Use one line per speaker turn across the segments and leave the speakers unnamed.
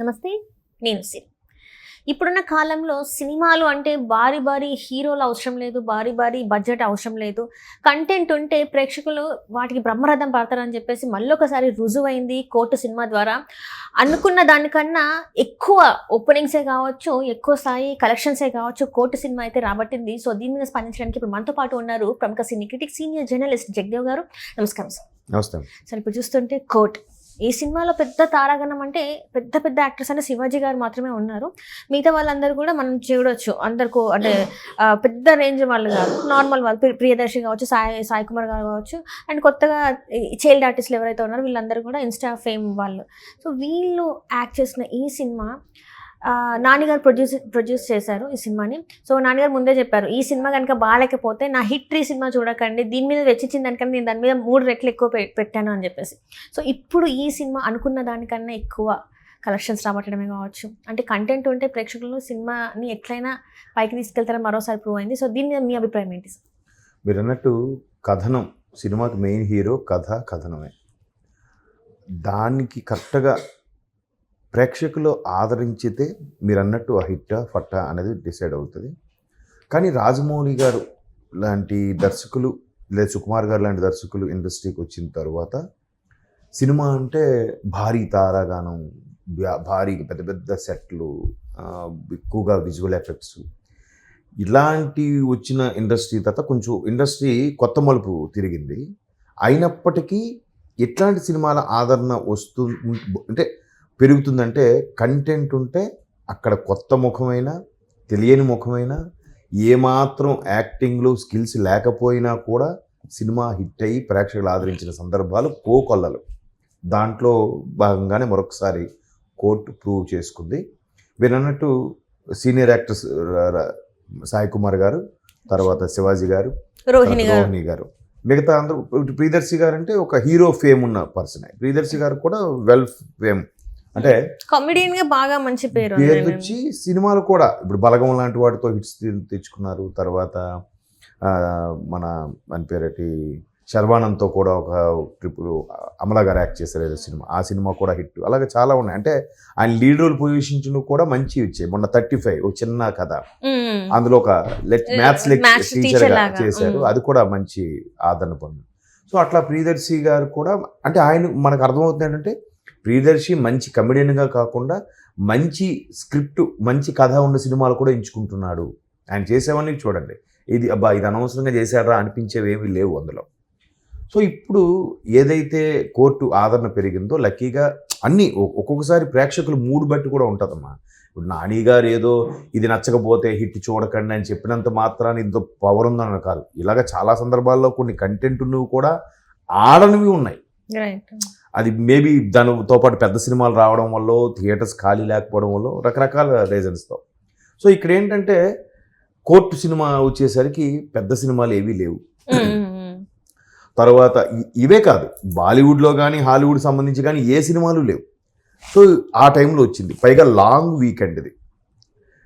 నమస్తే నేను సిరి. ఇప్పుడున్న కాలంలో సినిమాలు అంటే భారీ భారీ హీరోలు అవసరం లేదు భారీ భారీ బడ్జెట్ అవసరం లేదు. కంటెంట్ ఉంటే ప్రేక్షకులు వాటికి బ్రహ్మరథం పడతారని చెప్పేసి మళ్ళీ ఒకసారి రుజువైంది కోర్టు సినిమా ద్వారా. అనుకున్న దానికన్నా ఎక్కువ ఓపెనింగ్సే కావచ్చు ఎక్కువ స్థాయి కలెక్షన్సే కావచ్చు కోర్టు సినిమా అయితే రాబట్టింది. సో దీని మీద స్పందించడానికి ఇప్పుడు మనతో పాటు ఉన్నారు ప్రముఖ cine critic senior journalist Jagadev గారు. నమస్కారం సార్.
నమస్తే.
సరే ఇప్పుడు చూస్తుంటే కోట్ ఈ సినిమాలో పెద్ద తారాగణం అంటే పెద్ద పెద్ద యాక్టర్స్ అంటే శివాజీ గారు మాత్రమే ఉన్నారు. మిగతా వాళ్ళందరూ కూడా మనం చూడొచ్చు. అందరికీ అంటే పెద్ద రేంజ్ వాళ్ళు కాదు. నార్మల్ వాళ్ళు ప్రి- ప్రియదర్శి కావచ్చు సాయి సాయి కుమార్ గారు కావచ్చు అండ్ కొత్తగా చైల్డ్ ఆర్టిస్టులు ఎవరైతే ఉన్నారో వీళ్ళందరూ కూడా ఇన్స్టా ఫేమ్ వాళ్ళు. సో వీళ్ళు యాక్ట్ చేసిన ఈ సినిమా నాన్నగారు ప్రొడ్యూస్ ప్రొడ్యూస్ చేశారు ఈ సినిమాని. సో నాన్నగారు ముందే చెప్పారు ఈ సినిమా కనుక బాగాలేకపోతే నా హిట్ ట్రీ సినిమా చూడకండి దీని మీద వెచ్చించిన దానికన్నా నేను దాని మీద మూడు రెట్లు ఎక్కువ పె- పెట్టాను అని చెప్పేసి. సో ఇప్పుడు ఈ సినిమా అనుకున్న దానికన్నా ఎక్కువ కలెక్షన్స్ రాబట్టడమే కావచ్చు. అంటే కంటెంట్ ఉంటే ప్రేక్షకులు సినిమాని ఎట్లయినా పైకి తీసుకెళ్తారని మరోసారి ప్రూవ్ అయింది. సో దీని మీద మీ అభిప్రాయం ఏంటి సార్?
మీరు అన్నట్టు కథనం సినిమాకి మెయిన్ హీరో కథ కథనమే. దానికి కరెక్ట్గా ప్రేక్షకులు ఆదరించితే మీరు అన్నట్టు ఆ హిట్ ఫట్ట అనేది డిసైడ్ అవుతుంది. కానీ రాజమౌళి గారు లాంటి దర్శకులు లేదా సుకుమార్ గారు లాంటి దర్శకులు ఇండస్ట్రీకి వచ్చిన తర్వాత సినిమా అంటే భారీ తారాగానం భా- భారీ పెద్ద పెద్ద సెట్లు ఎక్కువగా విజువల్ ఎఫెక్ట్స్. ఇలాంటివి వచ్చిన ఇండస్ట్రీ తర్వాత కొంచెం ఇండస్ట్రీ కొత్త మలుపు తిరిగింది. అయినప్పటికీ ఎట్లాంటి సినిమాల ఆదరణ వస్తు అంటే పెరుగుతుందంటే కంటెంట్ ఉంటే అక్కడ కొత్త ముఖమైన తెలియని ముఖమైన ఏమాత్రం యాక్టింగ్లో స్కిల్స్ లేకపోయినా కూడా సినిమా హిట్ అయ్యి ప్రేక్షకులు ఆదరించిన సందర్భాలు కోకొల్లలు. దాంట్లో భాగంగానే మరొకసారి కోర్టు ప్రూవ్ చేసుకుంది. మీరు అన్నట్టు సీనియర్ యాక్టర్స్ సాయి కుమార్ గారు తర్వాత శివాజీ గారు
రోహిణి
రోహిణి గారు. మిగతా అందరూ ప్రియదర్శి గారు అంటే ఒక హీరో ఫేమ్ ఉన్న పర్సన్. ప్రియదర్శి గారు కూడా వెల్ ఫేమ్. అంటే
కామెడియన్గా బాగా మంచి పేరు.
పేరు వచ్చి సినిమాలు కూడా ఇప్పుడు బలగం లాంటి వాటితో హిట్స్ తెచ్చుకున్నారు తర్వాత మన మన పేరటి శర్వానంద్తో కూడా ఒక ట్రిప్ అమలా గారు యాక్ట్ చేశారు ఏదో సినిమా ఆ సినిమా కూడా హిట్ అలాగే చాలా ఉన్నాయి అంటే ఆయన లీడ్ రోల్ పొజిషన్ కూడా మంచి ఇచ్చాయి మొన్న థర్టీ ఫైవ్ ఒక చిన్న కథ. అందులో ఒక మ్యాథ్స్ టీచర్. చేశారు. అది కూడా మంచి ఆదరణ పొంది సో అట్లా ప్రియదర్శి గారు కూడా అంటే ఆయన మనకు అర్థమవుతుంది ఏంటంటే ప్రియదర్శి మంచి కమెడియన్గా కాకుండా మంచి స్క్రిప్ట్ మంచి కథ ఉన్న సినిమాలు కూడా ఎంచుకుంటున్నాడు. ఆయన చేసేవన్నీ చూడండి. ఇది అబ్బా ఇది అనవసరంగా చేశారా అనిపించేవి ఏమీ లేవు అందులో. సో ఇప్పుడు ఏదైతే కోర్టు ఆదరణ పెరిగిందో లక్కీగా అన్నీ ఒ- ఒక్కొక్కసారి ప్రేక్షకులు మూడు బట్టి కూడా ఉంటుందమ్మా. ఇప్పుడు నాని గారు ఏదో ఇది నచ్చకపోతే హిట్ చూడకండి అని చెప్పినంత మాత్రాన్ని ఇంత పవర్ ఉందని కాదు. ఇలాగ చాలా సందర్భాల్లో కొన్ని కంటెంట్ నువ్వు కూడా ఆడనివి ఉన్నాయి. అది మేబీ దానితో పాటు పెద్ద సినిమాలు రావడం వల్ల థియేటర్స్ ఖాళీ లేకపోవడం వల్ల రకరకాల రీజన్స్తో సో ఇక్కడ ఏంటంటే కోర్టు సినిమా వచ్చేసరికి పెద్ద సినిమాలు ఏవీ లేవు. తర్వాత ఇవే కాదు. బాలీవుడ్లో కానీ హాలీవుడ్ సంబంధించి కానీ ఏ సినిమాలు లేవు. సో ఆ టైంలో వచ్చింది. పైగా లాంగ్ వీకెండ్ ఇది.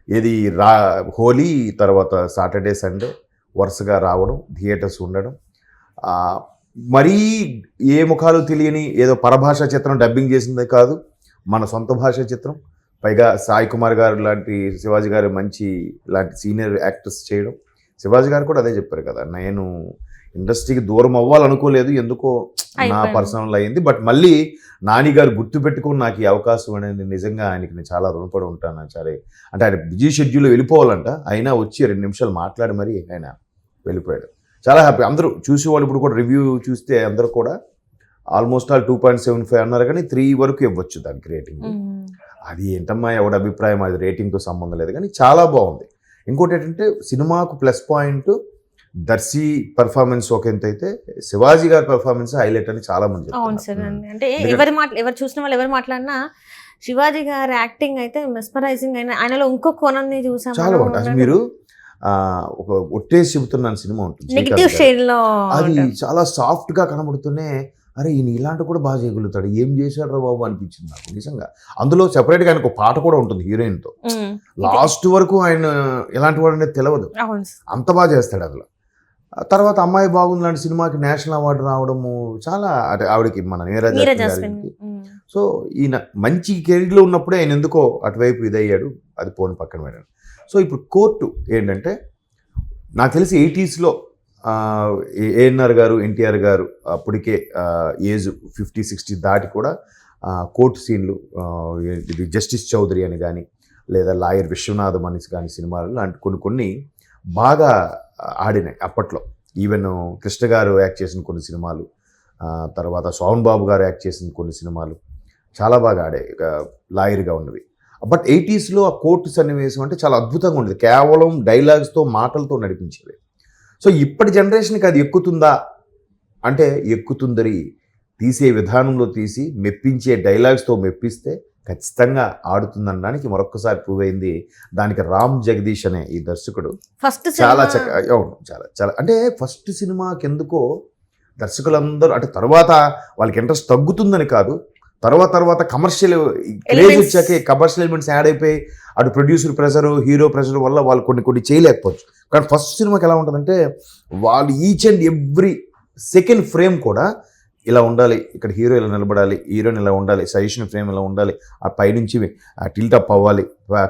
ఇది రా హోలీ తర్వాత సాటర్డే సండే వరుసగా రావడం థియేటర్స్ ఉండడం మరీ ఏ ముఖాలు తెలియని ఏదో పరభాష చిత్రం డబ్బింగ్ చేసిందే కాదు మన సొంత భాష చిత్రం. పైగా సాయి కుమార్ గారు లాంటి శివాజీ గారు మంచి లాంటి సీనియర్ యాక్టర్స్ చేయడం. శివాజీ గారు కూడా అదే చెప్పారు కదా నేను ఇండస్ట్రీకి దూరం అవ్వాలనుకోలేదు ఎందుకో నా. పర్సనల్ అయింది బట్ మళ్ళీ నాని గారు గుర్తు పెట్టుకుని నాకు ఈ అవకాశం అనేది నిజంగా ఆయనకి నేను చాలా రుణపడి ఉంటాను సరే అంటే ఆయన బిజీ షెడ్యూల్లో వెళ్ళిపోవాలంట అయినా వచ్చి రెండు నిమిషాలు మాట్లాడి మరీ ఆయన వెళ్ళిపోయాడు. చాలా హ్యాపీ అందరూ చూసేవాళ్ళు ఇప్పుడు కూడా రివ్యూ చూస్తే అందరూ కూడా almost all two point seven five అన్నారు కానీ త్రీ వరకు ఇవ్వచ్చు దానికి రేటింగ్. అది ఏంటమ్మా ఎవడ అభిప్రాయం? అది రేటింగ్తో సంబంధం లేదు కానీ చాలా బాగుంది. ఇంకోటి ఏంటంటే సినిమాకు ప్లస్ పాయింట్ దర్శి పర్ఫార్మెన్స్ ఒక ఎంత అయితే శివాజీ గారి పర్ఫార్మెన్స్ హైలైట్ అని చాలా మంది
అవును సార్. అంటే ఎవరి మాట ఎవరు చూసిన వాళ్ళు ఎవరు మాట్లాడినా శివాజీ గారి యాక్టింగ్ అయితే మెస్మరైజింగ్ అయిన ఆయనలో ఇంకో కోణాన్ని చూసాం.
చాలా అసలు మీరు ఒక ఒట్టేసి చెబుతున్నాను సినిమా ఉంటుంది. అది చాలా సాఫ్ట్గా కనబడుతూనే అరే ఈయన ఇలాంటి కూడా బాగా చేయగలుగుతాడు. ఏం చేశాడు రా బాబు? అనిపించింది నాకు. నిజంగా. అందులో సెపరేట్గా ఆయనకు ఒక పాట కూడా ఉంటుంది హీరోయిన్తో
మ్మ్.
లాస్ట్ వరకు ఆయన ఎలాంటి వాడు అనేది తెలియదు. అంత బాగా చేస్తాడు అందులో. తర్వాత అమ్మాయి బాగుంది లాంటి సినిమాకి నేషనల్ అవార్డు రావడము చాలా అంటే ఆవిడకి మన నీరజ్. సో ఈయన మంచి కెరీర్లో ఉన్నప్పుడే ఆయన ఎందుకో అటువైపు ఇదయ్యాడు. అది పోని పక్కన పెట్టాడు. సో ఇప్పుడు కోర్టు ఏంటంటే నాకు తెలిసి ఎయిటీస్లో ఏఎన్ఆర్ గారు ఎన్టీఆర్ గారు అప్పటికే ఏజ్ ఫిఫ్టీ సిక్స్టీ దాటి కూడా కోర్టు సీన్లు ఇది జస్టిస్ చౌదరి అని కానీ లేదా లాయర్ విశ్వనాథం అని కానీ సినిమాలు లాంటి కొన్ని కొన్ని బాగా ఆడినాయి అప్పట్లో. ఈవెన్ కృష్ణ గారు యాక్ట్ చేసిన కొన్ని సినిమాలు తర్వాత సోహన్ బాబు గారు యాక్ట్ చేసిన కొన్ని సినిమాలు చాలా బాగా ఆడాయి లాయర్గా ఉన్నవి. బట్ ఎయిటీస్లో ఆ కోర్టు సన్నివేశం అంటే చాలా అద్భుతంగా ఉండేది. కేవలం డైలాగ్స్తో మాటలతో నడిపించేవి సో ఇప్పటి జనరేషన్కి అది ఎక్కుతుందా? అంటే ఎక్కుతుందరి తీసే విధానంలో తీసి మెప్పించే డైలాగ్స్తో మెప్పిస్తే ఖచ్చితంగా ఆడుతుందనడానికి మరొక్కసారి ప్రూవ్ అయింది దానికి రామ్ జగదీష్ అనే ఈ దర్శకుడు.
ఫస్ట్
చాలా చక్క అవును చాలా చాలా. అంటే ఫస్ట్ సినిమాకి ఎందుకో దర్శకులందరూ అంటే తర్వాత వాళ్ళకి ఇంట్రెస్ట్ తగ్గుతుందని కాదు తర్వాత తర్వాత కమర్షియల్ క్రేజ్. వచ్చాకే కమర్షియల్ ఎలిమెంట్స్ యాడ్ అయిపోయి అటు ప్రొడ్యూసర్ ప్రెషర్ హీరో ప్రెషర్ వల్ల వాళ్ళు కొన్ని కొన్ని చేయలేకపోవచ్చు. కానీ ఫస్ట్ సినిమాకి ఎలా ఉంటుందంటే వాళ్ళు each and every second frame కూడా ఇలా ఉండాలి. ఇక్కడ హీరో ఇలా నిలబడాలి హీరోయిన్ ఇలా ఉండాలి సజెషన్ ఫ్రేమ్ ఇలా ఉండాలి ఆ పైనుంచి టిల్ట్ అప్ అవ్వాలి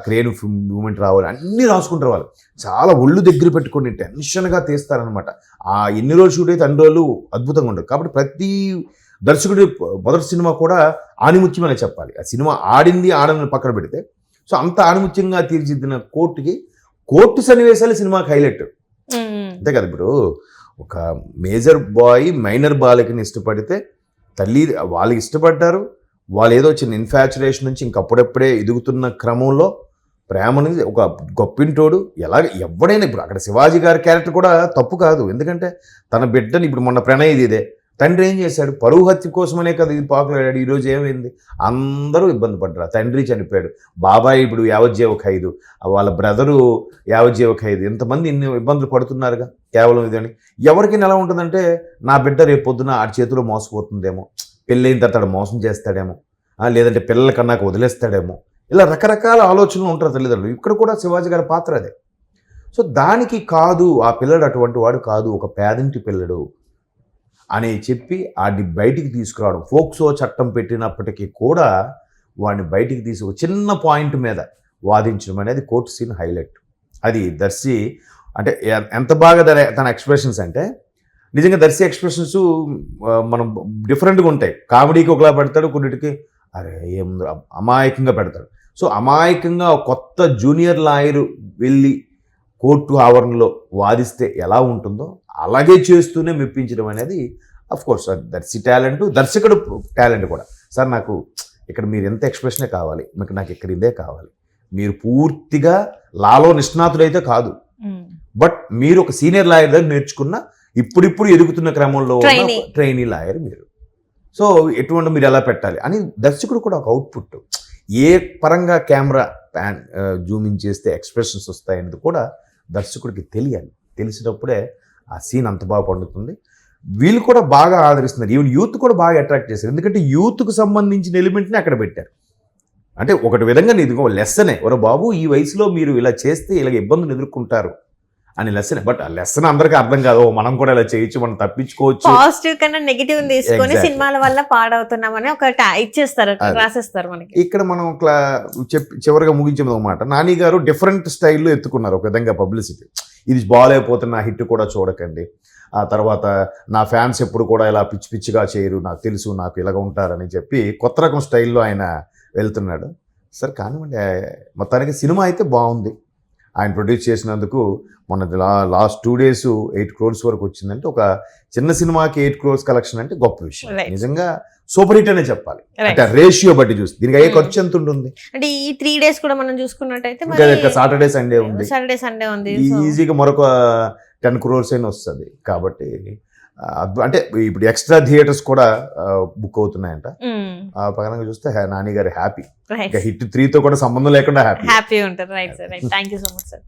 క్రేన్ మూమెంట్ రావాలి అన్నీ రాసుకుంటారు వాళ్ళు. చాలా ఒళ్ళు దగ్గర పెట్టుకొని టెన్షన్గా తీస్తారనమాట ఆ ఎన్ని రోజులు షూట్ అయితే అన్ని రోజులు అద్భుతంగా ఉండదు. కాబట్టి ప్రతి దర్శకుడి మొదటి సినిమా కూడా ఆనిముత్యమనే చెప్పాలి. ఆ సినిమా ఆడింది ఆడని పక్కన పెడితే. సో అంత ఆనిముత్యంగా తీర్చిదిద్దిన కోర్టుకి కోర్టు సన్నివేశాలు సినిమాకి హైలైట్. అంతే కదా ఇప్పుడు. ఒక మేజర్ బాయ్ మైనర్ బాలికని ఇష్టపడితే తల్లి వాళ్ళు ఇష్టపడ్డారు. వాళ్ళు ఏదో చిన్న ఇన్ఫాచురేషన్ నుంచి ఇంకప్పుడప్పుడే ఎదుగుతున్న క్రమంలో ప్రేమని ఒక గొప్పింటోడు. ఎలాగ ఎవడైనా ఇప్పుడు అక్కడ శివాజీ గారి క్యారెక్టర్ కూడా తప్పు కాదు. ఎందుకంటే తన బిడ్డని ఇప్పుడు మొన్న ప్రణయ్ ఇదే. తండ్రి ఏం చేశాడు? పరువు హత్య కోసమనే కదా ఇది పాకులాడాడు. ఈరోజు ఏమైంది? అందరూ ఇబ్బంది పడ్డారు. తండ్రి చనిపోయాడు. బాబాయ్ ఇప్పుడు యావజ్జీవ ఖైదు. వాళ్ళ బ్రదరు యావజ్జీవ ఖైదు. ఎంతమంది ఇన్ని ఇబ్బందులు పడుతున్నారుగా? కేవలం ఇదని ఎవరికి ఎలా ఉంటుందంటే నా బిడ్డ రేపు పొద్దున ఆడి చేతిలో మోసపోతుందేమో. పెళ్ళైన తర్వాత మోసం చేస్తాడేమో. లేదంటే పిల్లల కన్నాక వదిలేస్తాడేమో. ఇలా రకరకాల ఆలోచనలు ఉంటారు తల్లిదండ్రులు. ఇక్కడ కూడా శివాజీ గారి పాత్ర అదే. సో దానికి కాదు ఆ పిల్లడు అటువంటి వాడు కాదు. ఒక పేదింటి పిల్లడు. అని చెప్పి వాడిని బయటికి తీసుకురావడం. ఫోక్సో చట్టం పెట్టినప్పటికీ కూడా వాడిని బయటికి తీసుకు చిన్న పాయింట్ మీద వాదించడం అనేది కోర్టు సీన్ హైలైట్. అది దర్శి అంటే ఎంత బాగా తన తన ఎక్స్ప్రెషన్స్ అంటే నిజంగా దర్శి ఎక్స్ప్రెషన్స్ మనం డిఫరెంట్గా ఉంటాయి. కామెడీకి ఒకలా పెడతాడు కొన్నిటికి అరే ఏం అమాయకంగా పెడతాడు. సో అమాయకంగా కొత్త జూనియర్ లాయర్ వెళ్ళి కోర్టు ఆవరణలో వాదిస్తే ఎలా ఉంటుందో అలాగే చేస్తూనే మెప్పించడం అనేది అఫ్ కోర్స్ దర్శి టాలెంట్ దర్శకుడు టాలెంట్ కూడా. సార్ నాకు ఇక్కడ మీరు ఎంత ఎక్స్ప్రెషనే కావాలి? మీకు నాకు ఇక్కడ ఇదే కావాలి. మీరు పూర్తిగా లాలో నిష్ణాతులైతే కాదు. బట్ మీరు ఒక సీనియర్ లాయర్ దగ్గర నేర్చుకున్న ఇప్పుడిప్పుడు ఎదుగుతున్న క్రమంలో. ట్రైనీ లాయర్ మీరు. సో ఎటువంటి మీరు ఎలా పెట్టాలి? అని దర్శకుడు కూడా ఒక అవుట్పుట్ ఏ పరంగా కెమెరా ప్యాన్ జూమింగ్ చేస్తే ఎక్స్ప్రెషన్స్ వస్తాయనేది కూడా దర్శకుడికి తెలియాలి. తెలిసినప్పుడే ఆ సీన్ అంత బాగా పండుతుంది. వీళ్ళు కూడా బాగా ఆదరిస్తున్నారు. ఈవెన్ యూత్ కూడా బాగా అట్రాక్ట్ చేశారు. ఎందుకంటే యూత్కు సంబంధించిన ఎలిమెంట్ని అక్కడ పెట్టారు. అంటే ఒకటి విధంగా ఇదిగో లెస్సనే. ఒరే బాబు ఈ వయసులో మీరు ఇలా చేస్తే ఇలా ఇబ్బందులు ఎదుర్కొంటారు అని లెసన్ బట్ ఆ లెసన్ అందరికీ అర్థం కాదు. మనం కూడా ఇలా చేయొచ్చు మనం తప్పించుకోవచ్చు.
పాజిటివ్ కన్నా నెగిటివ్ తీసుకొని. సినిమాల వల్ల పాడవుతున్నామని ఒక ఇచ్చేస్తారు. రాసేస్తారు మనకి.
ఇక్కడ మనం క్లా చెప్పి చివరిగా ముగించే మాట. నాని గారు డిఫరెంట్ స్టైల్లో ఎత్తుకున్నారు ఒక విధంగా పబ్లిసిటీ ఇది బాగాలేకపోతున్న హిట్ కూడా చూడకండి. ఆ తర్వాత నా ఫ్యాన్స్ ఎప్పుడు కూడా ఇలా పిచ్చి పిచ్చిగా చేయరు నాకు తెలుసు నాకు ఇలాగ ఉంటారని చెప్పి కొత్త రకం స్టైల్లో ఆయన వెళ్తున్నాడు. సరే కానివ్వండి మొత్తానికి సినిమా అయితే బాగుంది. ఆయన ప్రొడ్యూస్ చేసినందుకు మొన్న లా last two days eight crores వరకు వచ్చిందంటే ఒక చిన్న సినిమాకి ఎయిట్ క్రోర్స్ కలెక్షన్ అంటే గొప్ప విషయం. నిజంగా సూపర్ హిట్ అనే చెప్పాలి. అంటే రేషియో బట్టి చూస్తే దీనికి అయ్యే
Hmm.
ఖర్చు ఎంత ఉంటుంది
అంటే ఈ త్రీ డేస్ కూడా మనం చూసుకున్నట్టయితే
సాటర్డే సండే ఉంది
సాటర్డే సండే ఉంది
ఈజీగా మరొక టెన్ క్రోర్స్ అయినా వస్తుంది కాబట్టి అంటే ఇప్పుడు ఎక్స్ట్రా థియేటర్స్ కూడా బుక్ అవుతున్నాయంట. ఆ చూస్తే నాని గారు హ్యాపీ. ఇంకా హిట్ త్రీతో కూడా సంబంధం లేకుండా హ్యాపీ.
హ్యాపీ ఉంటారు. Right sir thank you so much sir